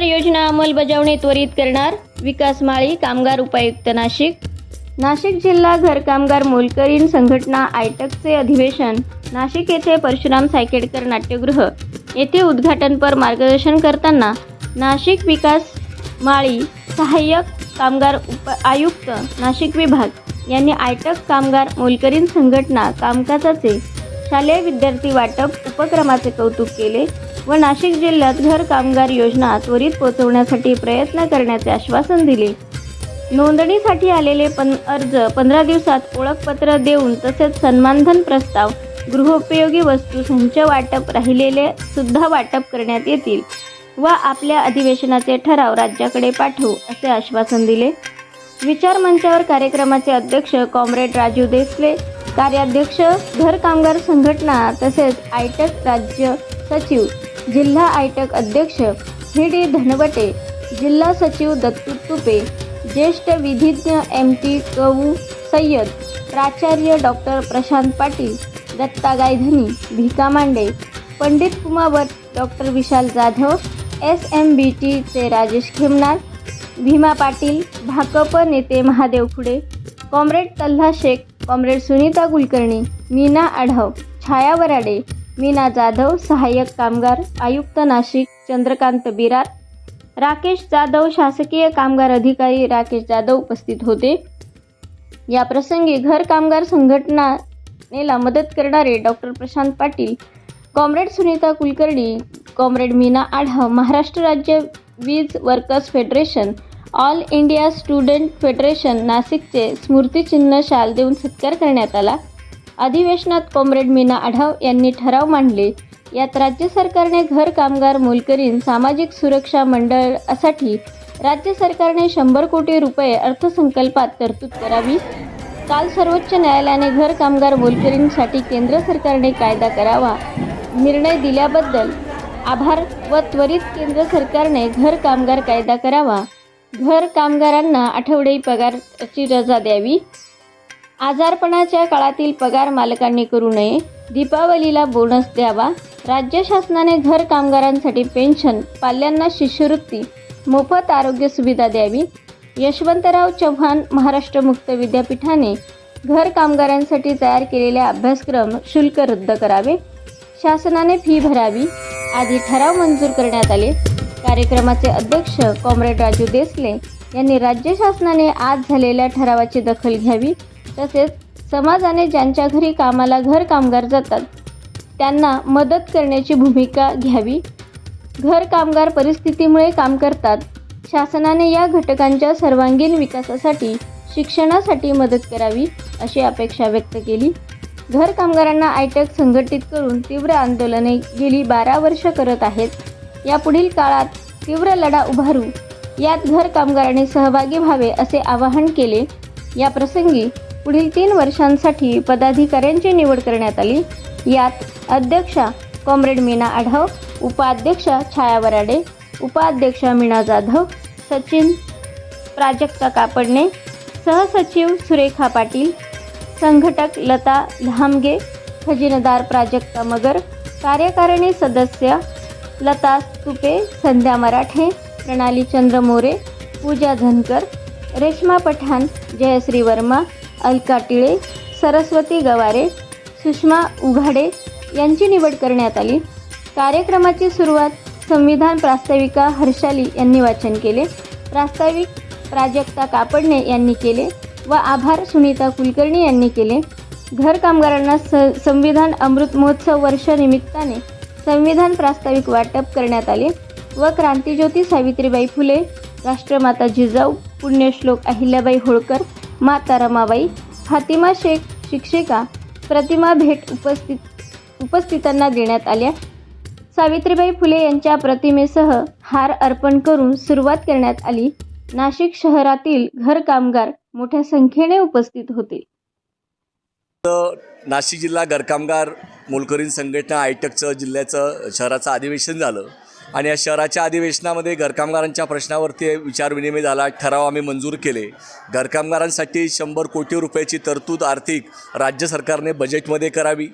कामगार योजना अंमलबजावणी त्वरित करणार विकास माळी कामगार उपायुक्त नाशिक. नाशिक जिल्हा घर कामगार मोलकरीण संघटना आयटकचे अधिवेशन नाशिक येथे परशुराम सायकेडकर नाट्यगृह. येथे उद्घाटनपर मार्गदर्शन करताना नाशिक विकास माळी सहाय्यक कामगार उप आयुक्त नाशिक विभाग यांनी आयटक कामगार मोलकरीण संघटना कामकाजाचे शालेय विद्यार्थी वाटप उपक्रमाचे कौतुक केले. व नाशिक जिल्ह्यात घर कामगार योजना त्वरित पोहोचवण्यासाठी प्रयत्न करण्याचे आश्वासन दिले. नोंदणीसाठी आलेले पण अर्ज पंधरा दिवसात ओळखपत्र देऊन तसेच सन्मानधन प्रस्ताव गृहोपयोगी वस्तू संच वाटप राहिलेले सुद्धा वाटप करण्यात येतील व आपल्या अधिवेशनाचे ठराव राज्याकडे पाठवू असे आश्वासन दिले. विचार मंचावर कार्यक्रमाचे अध्यक्ष कॉम्रेड राजू देसले कार्याध्यक्ष घर कामगार संघटना तसेच आयटक राज्य सचिव जिल्हा आयटक अध्यक्ष व्ही डी धनवटे जिल्हा सचिव दत्तू तुपे ज्येष्ठ विधिज्ञ एम टी कवू सय्यद प्राचार्य doctor Prashant Patil Datta Gaidhani Bhika Mande Pandit Kumawat doctor Vishal Jadhav S M B टीचे राजेश खेमनार भीमा पाटील भाकप नेते महादेव खुडे कॉम्रेड तल्हा शेख कॉम्रेड सुनीता कुलकर्णी मीना आढाव छाया वराडे मीना जाधव सहाय्यक कामगार आयुक्त नाशिक चंद्रकांत बिरार राकेश जाधव शासकीय कामगार अधिकारी राकेश जाधव उपस्थित होते. या प्रसंगी घर कामगार संघटनेला मदत करणारे doctor Prashant Patil comrade Sunita Kulkarni comrade Meena Adhav Maharashtra राज्य वीज workers federation all India student federation नाशिकचे स्मृतिचिन्ह शाल देऊन सत्कार करण्यात आला. अधिवेशनात कॉम्रेड मीना आढाव यांनी ठराव मांडले. यात राज्य सरकारने घर कामगार मोलकरीण सामाजिक सुरक्षा मंडळासाठी राज्य सरकारने शंभर कोटी रुपये अर्थसंकल्पात तरतूद करावी. काल सर्वोच्च न्यायालयाने घर कामगार मोलकरींसाठी केंद्र सरकारने कायदा करावा. निर्णय दिल्याबद्दल आभार व त्वरित केंद्र सरकारने घर कामगार कायदा करावा. घर कामगारांना आठवडे पगाराची रजा द्यावी. आजारपणाच्या काळातील पगार मालकांनी करू नये. दीपावलीला बोनस द्यावा. राज्य शासनाने घर कामगारांसाठी पेन्शन पाल्यांना शिष्यवृत्ती मोफत आरोग्य सुविधा द्यावी. यशवंतराव चव्हाण महाराष्ट्र मुक्त विद्यापीठाने घर कामगारांसाठी तयार केलेले अभ्यासक्रम शुल्क रद्द करावे. शासनाने फी भरावी. आदी ठराव मंजूर करण्यात आले. कार्यक्रमाचे अध्यक्ष कॉम्रेड राजू देसले यांनी राज्य शासनाने आज झालेल्या ठरावाची दखल घ्यावी. तसेच समाजाने ज्यांच्या घरी कामाला घर कामगार जातात त्यांना मदत करण्याची भूमिका घ्यावी. घर कामगार परिस्थितीमुळे काम करतात. शासनाने या घटकांच्या सर्वांगीण विकासासाठी शिक्षणासाठी मदत करावी अशी अपेक्षा व्यक्त केली. घर कामगारांना आयटक संघटित करून तीव्र आंदोलने गेली बारा वर्ष करत आहेत. यापुढील काळात तीव्र लढा उभारू. यात घर कामगारांनी सहभागी व्हावे असे आवाहन केले. या प्रसंगी पुढील तीन वर्षांसाठी पदाधिकाऱ्यांची निवड करण्यात आली. यात अध्यक्षा कॉम्रेड मीना आढाव उपाध्यक्षा छाया वराडे उपाध्यक्षा मीना जाधव सचिन प्राजक्ता कापडणे सहसचिव सुरेखा पाटील संघटक लता लहामगे खजिनदार प्राजक्ता मगर कार्यकारिणी सदस्य लता तुपे संध्या मराठे प्रणाली चंद्र मोरे पूजा झनकर रेश्मा पठाण जयश्री वर्मा अलका टिळे सरस्वती गवारे सुषमा उघाडे यांची निवड करण्यात आली. कार्यक्रमाची सुरुवात संविधान प्रास्ताविका हर्षाली यांनी वाचन केले. प्रास्ताविक प्राजक्ता कापडणे यांनी केले व आभार सुनीता कुलकर्णी यांनी केले. घर कामगारांना स संविधान अमृत महोत्सव वर्ष निमित्ताने संविधान प्रास्ताविक वाटप करण्यात आले व क्रांतिज्योती सावित्रीबाई फुले राष्ट्रमाता जिजाऊ पुण्यश्लोक अहिल्याबाई होळकर माता रमाबाई फातिमा शेख शिक्षिका प्रतिमा भेट उपस्थित उपस्थितांना देण्यात आल्या. सावित्रीबाई फुले यांच्या प्रतिमेसह हार अर्पण करून सुरुवात करण्यात आली. नाशिक शहरातील घर कामगार मोठ्या संख्येने उपस्थित होते. नाशिक जिल्हा घरकामगार मोलकरीण संघटना आयटकचं जिल्ह्याचं शहराचं अधिवेशन झालं. आणि या शहराच्या अधिवेशनामध्ये घरकामगारांच्या प्रश्नावरती विचारविनिमय झाला. ठराव आम्ही मंजूर केले. घरकामगारांसाठी शंभर कोटी रुपयाची तरतूद आर्थिक राज्य सरकारने बजेटमध्ये करावी.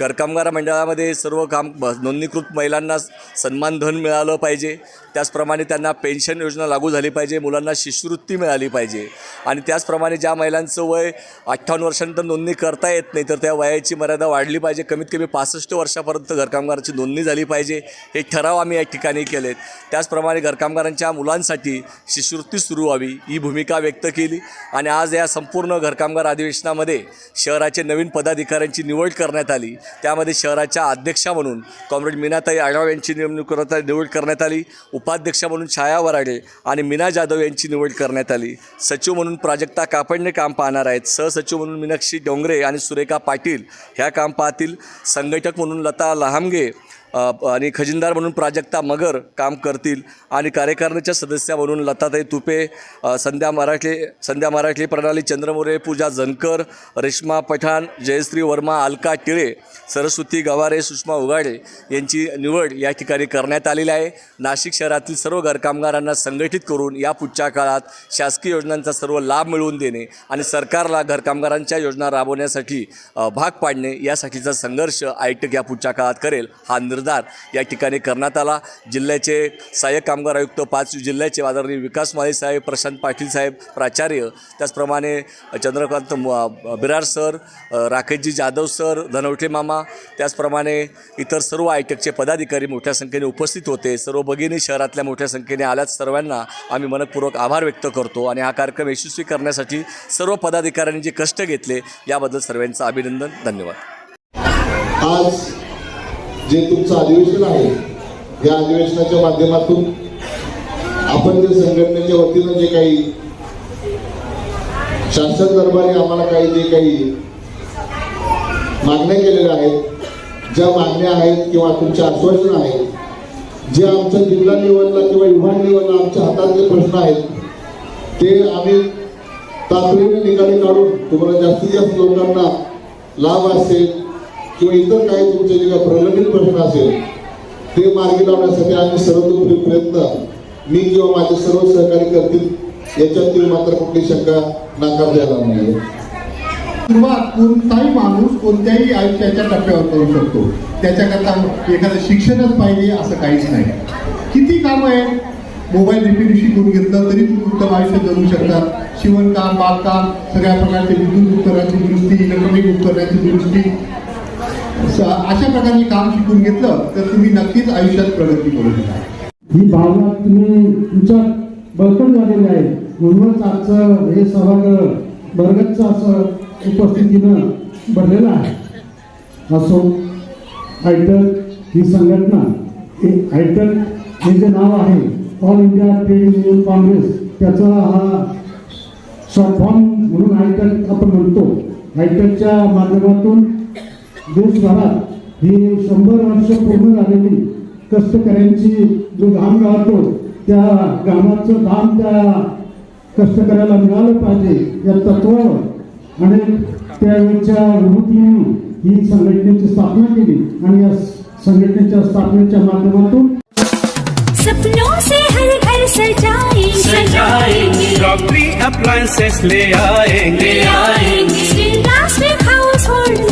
घरकामगार मंडळामध्ये सर्व काम नोंदणीकृत महिलांना सन्मान धन मिळालं पाहिजे. त्याचप्रमाणे त्यांना पेन्शन योजना लागू झाली पाहिजे. मुलांना शिष्यवृत्ती मिळाली पाहिजे. आणि त्याचप्रमाणे ज्या महिलांचं वय अठ्ठावन्न वर्षानंतर नोंदणी करता येत नाही तर त्या वयाची मर्यादा वाढली पाहिजे. कमीत कमी पासष्ट वर्षापर्यंत घरकामगाराची नोंदणी झाली पाहिजे. हे ठराव आम्ही या ठिकाणी केलेत. त्याचप्रमाणे घरकामगारांच्या मुलांसाठी शिष्यवृत्ती सुरू व्हावी ही भूमिका व्यक्त केली. आणि आज या संपूर्ण घरकामगार अधिवेशनामध्ये शहराचे नवीन पदाधिकाऱ्यांची निवड करण्यात आली. त्यामध्ये शहराच्या अध्यक्षा म्हणून कॉम्रेड मीनाताई आढाव यांची नेमणूक करता निवड करण्यात आली. उपाध्यक्ष म्हणून छाया वराडे आणि मीना जाधव यांची निवड करण्यात आली. सचिव म्हणून प्राजक्ता कापडणे काम पाहणार आहेत. सहसचिव म्हणून मीनाक्षी डोंगरे आणि सुरेखा पाटील ह्या काम पाहतील. संघटक म्हणून लता लहामगे आणि खजिनदार म्हणून प्राजक्ता मगर काम करतील आणि कार्यकारिणीच्या सदस्या म्हणून लताताई तुपे संध्या मराठे संध्या मराठे प्रणाली चंद्रमोरे पूजा जनकर रेश्मा पठाण जयश्री वर्मा अलका टिळे सरस्वती गवारे सुषमा उगाडे यांची निवड या ठिकाणी करण्यात आलेली आहे. नाशिक शहरातील सर्व घरकामगारांना संघटित करून या पुढच्या काळात शासकीय योजनांचा सर्व लाभ मिळवून देणे आणि सरकारला घरकामगारांच्या योजना राबवण्यासाठी भाग पाडणे यासाठीचा संघर्ष आयटक या पुढच्या काळात करेल. हा निर्धार या ठिकाणी करण्यात आला. जिल्ह्याचे सहाय्यक कामगार आयुक्त पाच जिल्ह्याचे आदरणीय विकास माळी साहेब प्रशांत पाटील साहेब प्राचार्य त्याचप्रमाणे चंद्रकांत बिरार सर राकेशजी जाधव सर धनवटे मामा त्याचप्रमाणे इतर सर्व आयटकचे पदाधिकारी मोठ्या संख्येने उपस्थित होते. सर्व भगिनी शहरातल्या मोठ्या संख्येने आल्याच सर्वांना आम्ही मनपूर्वक आभार व्यक्त करतो आणि हा कार्यक्रम यशस्वी करण्यासाठी सर्व पदाधिकाऱ्यांनी जे कष्ट घेतले याबद्दल सर्वांचं अभिनंदन. धन्यवाद. आज जे तुमचं अधिवेशन आहे या अधिवेशनाच्या माध्यमातून आपण जे संघटनेच्या वतीनं जे काही शासन दरबारी आम्हाला काही जे काही मागण्या केलेल्या आहेत ज्या मागण्या आहेत किंवा तुमचे आश्वासन आहेत जे आमच्या जिल्हा लेवलला किंवा विभाग लेवलला आमच्या हातात जे प्रश्न आहेत ते आम्ही तातडीने निकाली काढून तुम्हाला जास्तीत जास्त लोकांना लाभ असेल किंवा इतर काही तुमचे जे काही प्रलंबित प्रश्न असेल ते मार्गी लावण्यासाठी आम्ही सर्वतोपरी प्रयत्न मी किंवा माझे सर्व सहकारी करतील. याच्यातील मात्र कुठली शंका नाकार द्यायला नाही. किंवा कोणताही माणूस कोणत्याही आयुष्याच्या टप्प्यावर करू शकतो. त्याच्याकरता एखादं शिक्षणच पाहिजे असं काहीच नाही. किती कामं आहे मोबाईल रिपेरिंगशी करून घेतलं तरी तुम्ही उत्तम आयुष्य जगू शकता. शिवणकाम बागकाम सगळ्या प्रकारचे विद्युत उपकरणाची दुरुस्ती इलेक्ट्रॉनिक उपकरणाची दुरुस्ती अशा प्रकारचे काम शिकून घेतलं तर तुम्ही नक्कीच आयुष्यात प्रगती करू शकाल ही भावना तुम्ही तुमच्या बळकट झालेली आहे. म्हणूनच आजचं हे सभागृह बरगतचं असं उपस्थितीनं भरलेलं आहे. असो आयटक ही संघटना हे आयटक हे जे नाव आहे all India trade union congress त्याचा हा शॉर्ट फॉर्म म्हणून आयटक आपण म्हणतो. आयटकच्या माध्यमातून देशभरात ही शंभर वर्ष पूर्ण झालेली कष्टकऱ्यांची जो घाम गाळतो त्या घामाचं घाम त्या कष्टकऱ्याला मिळालं पाहिजे या तत्वावर आणि त्यावेळच्या विभूतीने ही संघटनेची स्थापना केली आणि या संघटनेच्या स्थापनेच्या माध्यमातून सपनों से हर घर सजाएंगे सजाएंगे ले आएंगे। आएंगे। श्रीनिवास में हाउस होल्ड